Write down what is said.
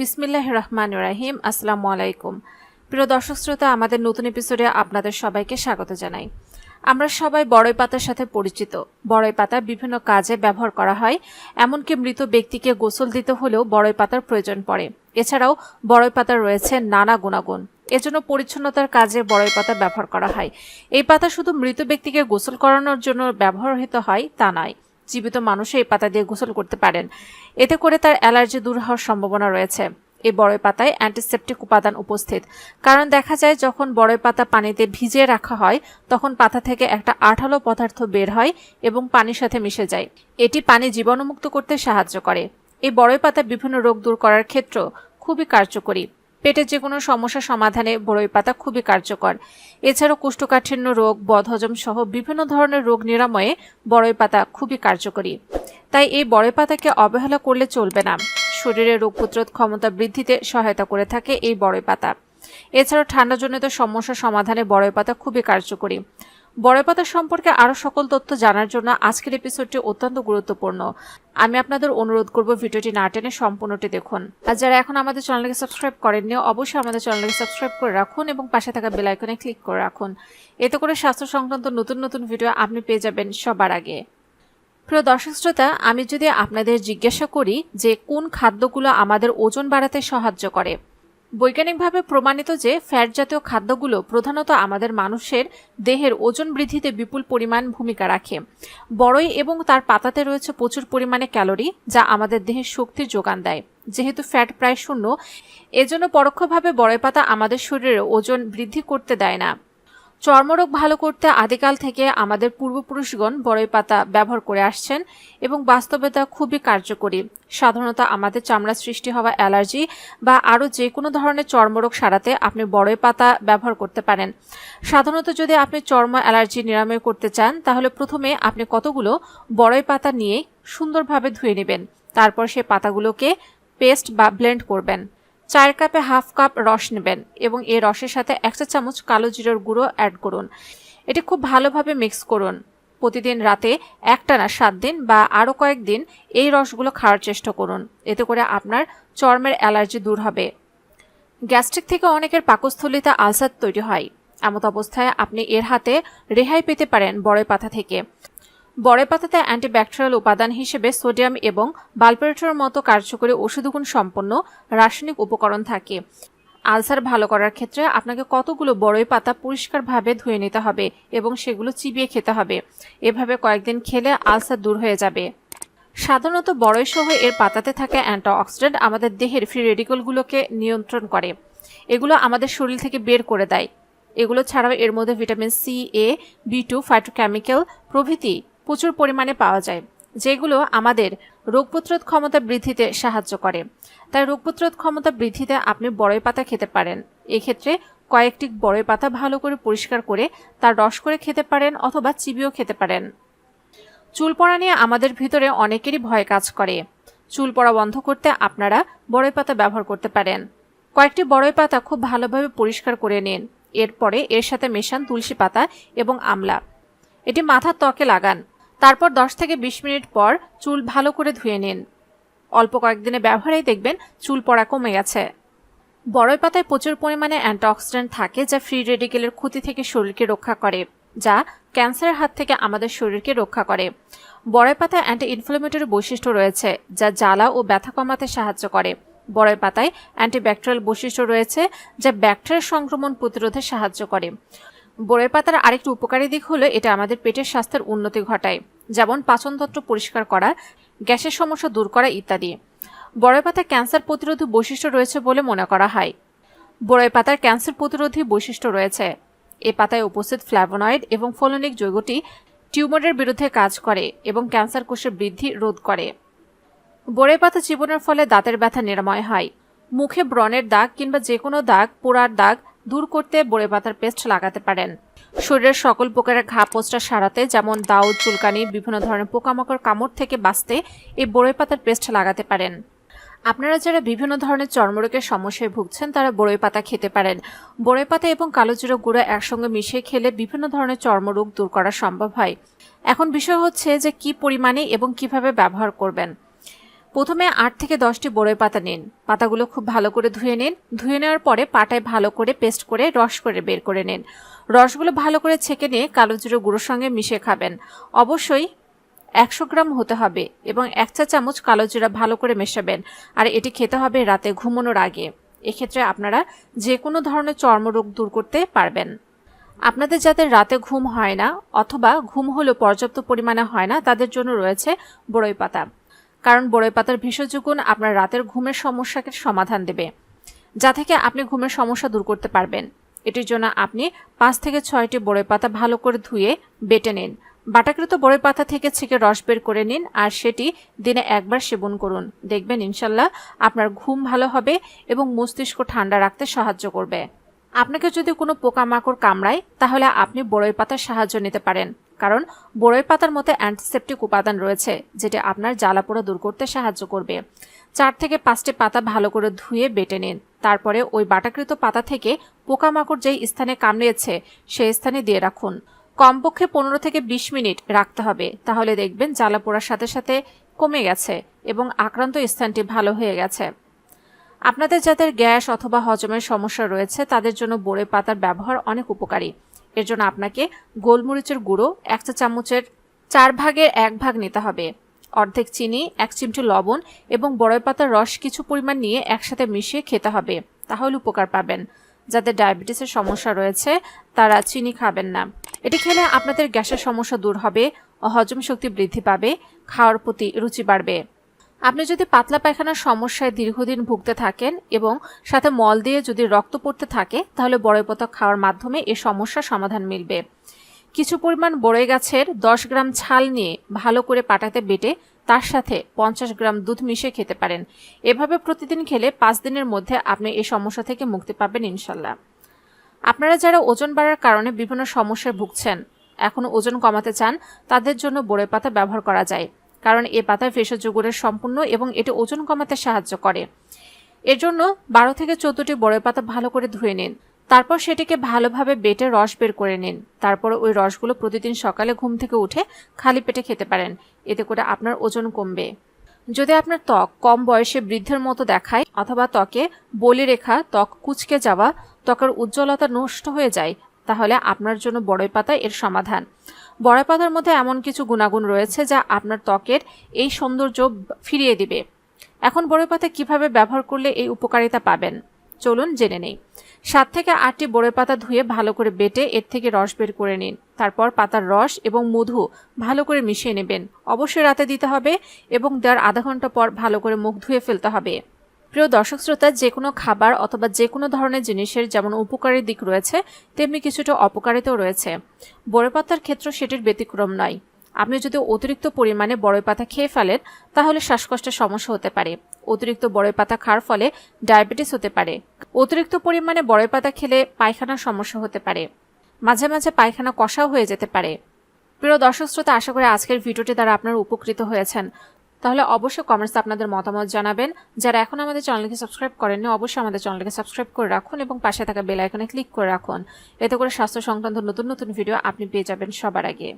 বিসমিল্লাহ রহমান রাহিম আসসালামু আলাইকুম। প্রিয় দর্শক শ্রোতা, আমাদের নতুন এপিসোডে আপনাদের সবাইকে স্বাগত জানাই। আমরা সবাই বড়ই পাতার সাথে পরিচিত। বড়ই পাতা বিভিন্ন কাজে ব্যবহার করা হয়, এমনকি মৃত ব্যক্তিকে গোসল দিতে হলেও বড়ই পাতার প্রয়োজন পড়ে। এছাড়াও বড়ই পাতার রয়েছে নানা গুণাগুণ। এজন্য পরিচ্ছন্নতার কাজে বড়ই পাতা ব্যবহার করা হয়। এই পাতা শুধু মৃত ব্যক্তিকে গোসল করানোর জন্য ব্যবহৃত হয় তা নয়। জীবিত মানুষও এই পাতা দিয়ে গোসল করতে পারেন। এতে করে তার অ্যালার্জি দূর হওয়ার সম্ভাবনা রয়েছে। এই বড়ই পাতায় অ্যান্টিসেপটিক উপাদান উপস্থিত। কারণ দেখা যায়, যখন বড়ই পাতা পানিতে ভিজিয়ে রাখা হয়, তখন পাতা থেকে একটা আঠালো পদার্থ বের হয় এবং পানির সাথে মিশে যায়। এটি পানি জীবাণুমুক্ত করতে সাহায্য করে। এই বড়ই পাতা বিভিন্ন রোগ দূর করার ক্ষেত্র খুবই কার্যকরী। পেটের যে কোনো সমস্যা সমাধানে বড়ই পাতা খুবই কার্যকর। এছাড়াও কোষ্ঠকাঠিন্য রোগ বদহজম সহ বিভিন্ন ধরনের রোগ নিরাময়ে বড়ই পাতা খুবই কার্যকরী। তাই এই বড়ই পাতাকে অবহেলা করলে চলবে না। শরীরে রোগ প্রতিরোধ ক্ষমতা বৃদ্ধিতে সহায়তা করে থাকে এই বড়ই পাতা। এছাড়াও ঠান্ডাজনিত সমস্যা সমাধানে বড়ই পাতা খুবই কার্যকরী। বড়ই পাতা সম্পর্কে আরও সকল তথ্য জানার জন্য আজকের এপিসোডটি অত্যন্ত গুরুত্বপূর্ণ। আমি আপনাদের অনুরোধ করব ভিডিওটি না টেনে সম্পূর্ণটি দেখুন। আর যারা এখন আমাদের চ্যানেলকে সাবস্ক্রাইব করেননি, অবশ্যই আমাদের চ্যানেলকে সাবস্ক্রাইব করে রাখুন এবং পাশে থাকা বেল আইকনে ক্লিক করে রাখুন। এতে করে স্বাস্থ্য সংক্রান্ত নতুন নতুন ভিডিও আপনি পেয়ে যাবেন সবার আগে। প্রিয় দর্শক শ্রোতা, আমি যদি আপনাদের জিজ্ঞাসা করি যে কোন খাদ্যগুলো আমাদের ওজন বাড়াতে সাহায্য করে বৈজ্ঞানিকভাবে প্রমাণিত যে ফ্যাট জাতীয় খাদ্যগুলো প্রধানত আমাদের মানুষের দেহের ওজন বৃদ্ধিতে বিপুল পরিমাণ ভূমিকা রাখে। বড়ই এবং তার পাতাতে রয়েছে প্রচুর পরিমাণে ক্যালোরি, যা আমাদের দেহের শক্তির যোগান দেয়। যেহেতু ফ্যাট প্রায় শূন্য, এজন্য পরোক্ষভাবে বড়ই পাতা আমাদের শরীরে ওজন বৃদ্ধি করতে দেয় না। চর্মরোগ ভালো করতে আদিকাল থেকে আমাদের পূর্বপুরুষগণ বড়ই পাতা ব্যবহার করে আসছেন এবং বাস্তবে তা খুবই কার্যকরী। সাধারণত আমাদের চামড়া সৃষ্টি হওয়া অ্যালার্জি বা আরও যে কোনো ধরনের চর্মরোগ সারাতে আপনি বড়ই পাতা ব্যবহার করতে পারেন। সাধারণত যদি আপনি চর্ম অ্যালার্জি নিরাময় করতে চান, তাহলে প্রথমে আপনি কতগুলো বড়ই পাতা নিয়ে সুন্দরভাবে ধুয়ে নেবেন। তারপর সে পাতাগুলোকে পেস্ট বা ব্লেন্ড করবেন। চায়ের কাপে হাফ কাপ রস নেবেন এবং এই রসের সাথে এক চা চামচ কালো জিরার গুঁড়ো অ্যাড করুন। এটি খুব ভালোভাবে মিক্স করুন। প্রতিদিন রাতে একটানা সাত দিন বা আরও কয়েকদিন এই রসগুলো খাওয়ার চেষ্টা করুন। এতে করে আপনার চর্মের অ্যালার্জি দূর হবে। গ্যাস্ট্রিক থেকে অনেকের পাকস্থলিতে আলসার তৈরি হয়। এমত অবস্থায় আপনি এর হাতে রেহাই পেতে পারেন বড়ই পাতা থেকে। বড়ই পাতাতে অ্যান্টিব্যাকটেরিয়াল উপাদান হিসেবে সোডিয়াম এবং বালপেরেটর মতো কার্যকরী ওষুধগুণ সম্পন্ন রাসায়নিক উপকরণ থাকে। আলসার ভালো করার ক্ষেত্রে আপনাকে কতগুলো বড়ই পাতা পরিষ্কারভাবে ধুয়ে নিতে হবে এবং সেগুলো চিবিয়ে খেতে হবে। এভাবে কয়েকদিন খেলে আলসার দূর হয়ে যাবে। সাধারণত বড়ই সহ এর পাতাতে থাকা অ্যান্টিঅক্সিডেন্ট আমাদের দেহের ফ্রি রেডিকলগুলোকে নিয়ন্ত্রণ করে। এগুলো আমাদের শরীর থেকে বের করে দেয়। এগুলো ছাড়াও এর মধ্যে vitamin C, A, B two phytochemical প্রভৃতি প্রচুর পরিমাণে পাওয়া যায়, যেগুলো আমাদের রোগ প্রতিরোধ ক্ষমতা বৃদ্ধিতে সাহায্য করে। তাই রোগ প্রতিরোধ ক্ষমতা বৃদ্ধিতে আপনি বড়ই পাতা খেতে পারেন। এক্ষেত্রে কয়েকটি বড়ই পাতা ভালো করে পরিষ্কার করে তার রস করে খেতে পারেন অথবা চিবিও খেতে পারেন। চুল পড়া নিয়ে আমাদের ভিতরে অনেকেরই ভয় কাজ করে। চুল পড়া বন্ধ করতে আপনারা বড়ই পাতা ব্যবহার করতে পারেন। কয়েকটি বড়ই পাতা খুব ভালোভাবে পরিষ্কার করে নিন। এরপরে এর সাথে মেশান তুলসী পাতা এবং আমলা। এটি মাথার ত্বকে লাগান। তারপর 10 থেকে ২০ মিনিট পর চুল ভালো করে ধুয়ে নিন। অল্প কয়েকদিনে ব্যবহারেই দেখবেন চুল পড়া কমে গেছে। বড়ই পাতায় প্রচুর পরিমাণে অ্যান্টিঅক্সিডেন্ট থাকে যা ফ্রি রেডিকেলের ক্ষতি থেকে শরীরকে রক্ষা করে, যা ক্যান্সারের হাত থেকে আমাদের শরীরকে রক্ষা করে। বড়ই পাতায় অ্যান্টি ইনফ্লামেটরি বৈশিষ্ট্য রয়েছে, যা জ্বালা ও ব্যথা কমাতে সাহায্য করে। বড়ই পাতায় অ্যান্টিব্যাকটেরিয়াল বৈশিষ্ট্য রয়েছে, যা ব্যাকটেরিয়ার সংক্রমণ প্রতিরোধে সাহায্য করে। বড়ই পাতার আরেকটি উপকারী দিক হলো এটা আমাদের পেটের স্বাস্থ্যের উন্নতি ঘটায়, যেমন পাচনতন্ত্র পরিষ্কার করা, গ্যাসের সমস্যা দূর করা ইত্যাদি। বড়ই পাতায় ক্যান্সার প্রতিরোধী বৈশিষ্ট্য রয়েছে বলে মনে করা হয়। বড়ই পাতার ক্যান্সার প্রতিরোধী বৈশিষ্ট্য রয়েছে। এ পাতায় উপস্থিত ফ্ল্যাভোনয়েড এবং ফলোনিক যৌগটি টিউমারের বিরুদ্ধে কাজ করে এবং ক্যান্সার কোষের বৃদ্ধি রোধ করে। বড়ই পাতা জীবনের ফলে দাঁতের ব্যথা নিরাময় হয়। মুখে ব্রণের দাগ কিংবা যে কোনো দাগ, পোড়ার দাগ দূর করতে বড়ে পাতার পেস্ট লাগাতে পারেন। শরীরের সকল প্রকারের ঘা পোস্টা সারাতে, যেমন দাউদ চুলকানি, বিভিন্ন ধরনের পোকামাকড় কামড় থেকে বাঁচতে এই বড়ই পাতার পেস্ট লাগাতে পারেন। আপনারা যারা বিভিন্ন ধরনের চর্মরোগের সমস্যায় ভুগছেন, তারা বড়ই পাতা খেতে পারেন। বড়ই পাতা এবং কালো জিরো গুঁড়ো একসঙ্গে মিশিয়ে খেলে বিভিন্ন ধরনের চর্মরোগ দূর করা সম্ভব হয়। এখন বিষয় হচ্ছে যে কি পরিমাণে এবং কীভাবে ব্যবহার করবেন। প্রথমে আট থেকে দশটি বড়ই পাতা নিন। পাতাগুলো খুব ভালো করে ধুয়ে নিন। ধুয়ে নেওয়ার পরে পাটায় ভালো করে পেস্ট করে রস করে বের করে নিন। রসগুলো ভালো করে ছেঁকে নিয়ে কালো জিরো গুঁড়োর সঙ্গে মিশিয়ে খাবেন। অবশ্যই একশো গ্রাম হতে হবে এবং এক চা চামচ কালো জিরা ভালো করে মেশাবেন। আর এটি খেতে হবে রাতে ঘুমানোর আগে। এক্ষেত্রে আপনারা যে কোনো ধরনের চর্মরোগ দূর করতে পারবেন। আপনাদের যাদের রাতে ঘুম হয় না অথবা ঘুম হলেও পর্যাপ্ত পরিমাণে হয় না, তাদের জন্য রয়েছে বড়ই পাতা। কারণ বড়ই পাতার ভেষজ গুণ আপনার রাতের ঘুমের সমস্যাকে সমাধান দেবে, যা থেকে আপনি ঘুমের সমস্যা দূর করতে পারবেন। এটির জন্য আপনি পাঁচ থেকে ছয়টি বড়ই পাতা ভালো করে ধুয়ে বেটে নিন। বাটাকৃত বড়ই পাতা থেকে ছেঁকে রস বের করে নিন আর সেটি দিনে একবার সেবন করুন। দেখবেন ইনশাল্লাহ আপনার ঘুম ভালো হবে এবং মস্তিষ্ক ঠান্ডা রাখতে সাহায্য করবে। আপনাকে যদি কোনো পোকামাকড় কামড়ায়, তাহলে আপনি বড়ই পাতার সাহায্য নিতে পারেন। কারণ বড়ই পাতার মধ্যে অ্যান্টিসেপটিক উপাদান রয়েছে, যেটি আপনার জ্বালাপোড়া দূর করতে সাহায্য করবে। চার থেকে পাঁচটি পাতা ভালো করে ধুয়ে বেটে নিন। তারপরে ওই বাটাকৃত পাতা থেকে পোকামাকড় যেই স্থানে কামড়িয়েছে সেই স্থানে দিয়ে রাখুন। কমপক্ষে পনেরো থেকে বিশ মিনিট রাখতে হবে, তাহলে দেখবেন জ্বালা পোড়ার সাথে সাথে কমে গেছে এবং আক্রান্ত স্থানটি ভালো হয়ে গেছে। আপনাদের যাদের গ্যাস অথবা হজমের সমস্যা রয়েছে, তাদের জন্য বড়ে পাতার ব্যবহার অনেক উপকারী। এর জন্য আপনাকে গোলমরিচের গুঁড়ো এক চা চামচের চার ভাগের এক ভাগ নিতে হবে। অর্ধেক চিনি, এক চিমটি লবণ এবং বড়ই পাতার রস কিছু পরিমাণ নিয়ে একসাথে মিশিয়ে খেতে হবে। তাহলে উপকার পাবেন। যাদের ডায়াবেটিসের সমস্যা রয়েছে, তারা চিনি খাবেন না। এটি খেলে আপনাদের গ্যাসের সমস্যা দূর হবে, হজম শক্তি বৃদ্ধি পাবে, খাওয়ার প্রতি রুচি বাড়বে। আপনি যদি পাতলা পায়খানার সমস্যায় দীর্ঘদিন ভুগতে থাকেন এবং সাথে মল দিয়ে যদি রক্ত পড়তে থাকে, তাহলে বড়ই পাতা খাওয়ার মাধ্যমে এ সমস্যার সমাধান মিলবে। কিছু পরিমাণ বড়ই গাছের দশ গ্রাম ছাল নিয়ে ভালো করে পাটাতে বেটে তার সাথে পঞ্চাশ গ্রাম দুধ মিশিয়ে খেতে পারেন। এভাবে প্রতিদিন খেলে পাঁচ দিনের মধ্যে আপনি এই সমস্যা থেকে মুক্তি পাবেন ইনশাল্লাহ। আপনারা যারা ওজন বাড়ার কারণে বিভিন্ন সমস্যায় ভুগছেন এখনও ওজন কমাতে চান, তাদের জন্য বড়ই পাতা ব্যবহার করা যায়। কারণ এ পাতায় ভেষজ গুণের সম্পূর্ণ এবং এটি ওজন কমাতে সাহায্য করে। এর জন্য বারো থেকে চোদ্দটি বড়ই পাতা ভালো করে ধুয়ে নিন। তারপর সেটিকে ভালোভাবে বেটে রস বের করে নিন। তারপর ওই রসগুলো প্রতিদিন সকালে ঘুম থেকে উঠে খালি পেটে খেতে পারেন। এতে করে আপনার ওজন কমবে। যদি আপনার ত্বক কম বয়সে বৃদ্ধের মতো দেখায় অথবা ত্বকে বলি রেখা, ত্বক কুচকে যাওয়া, ত্বকের উজ্জ্বলতা নষ্ট হয়ে যায়, তাহলে আপনার জন্য বড়ই পাতা এর সমাধান। বড়ই পাতার মধ্যে এমন কিছু গুণাগুণ রয়েছে যা আপনার ত্বকের এই সৌন্দর্য ফিরিয়ে দিবে। এখন বড়ই পাতা কীভাবে ব্যবহার করলে এই উপকারিতা পাবেন? চলুন জেনে নেই। সাত থেকে আটটি বড়ই পাতা ধুয়ে ভালো করে বেটে এর থেকে রস বের করে নিন। তারপর পাতার রস এবং মধু ভালো করে মিশিয়ে নেবেন। অবশ্যই রাতে দিতে হবে এবং দেওয়ার আধা ঘণ্টা পর ভালো করে মুখ ধুয়ে ফেলতে হবে। প্রিয় দর্শক শ্রোতা, যে কোনো খাবার অথবা যে কোনো ধরনের জিনিসের যেমন উপকারী দিক রয়েছে, তেমনি কিছুটা অপকারিতাও রয়েছে। বড় পাতার ক্ষেত্র সেটির ব্যতিক্রম নয়। আপনি যদি অতিরিক্ত পরিমাণে বড়ই পাতা খেয়ে ফেলেন, তাহলে শ্বাসকষ্টের সমস্যা হতে পারে। অতিরিক্ত বড়ই পাতা খাওয়ার ফলে ডায়াবেটিস হতে পারে। অতিরিক্ত পরিমাণে বড়ই পাতা খেলে পায়খানার সমস্যা হতে পারে। মাঝে মাঝে পায়খানা কষাও হয়ে যেতে পারে। প্রিয় দর্শক শ্রোতা, আশা করি আজকের ভিডিওটি দ্বারা আপনারা উপকৃত হয়েছেন। তাহলে অবশ্যই কমেন্টসে আপনাদের মতামত জানাবেন। যারা এখন আমাদের চ্যানেলকে সাবস্ক্রাইব করেননি, অবশ্যই আমাদের চ্যানেলকে সাবস্ক্রাইব করে রাখুন এবং পাশে থাকা বেল আইকনে ক্লিক করে রাখুন। এতে করে স্বাস্থ্য সংক্রান্ত নতুন নতুন ভিডিও আপনি পেয়ে যাবেন সবার আগে।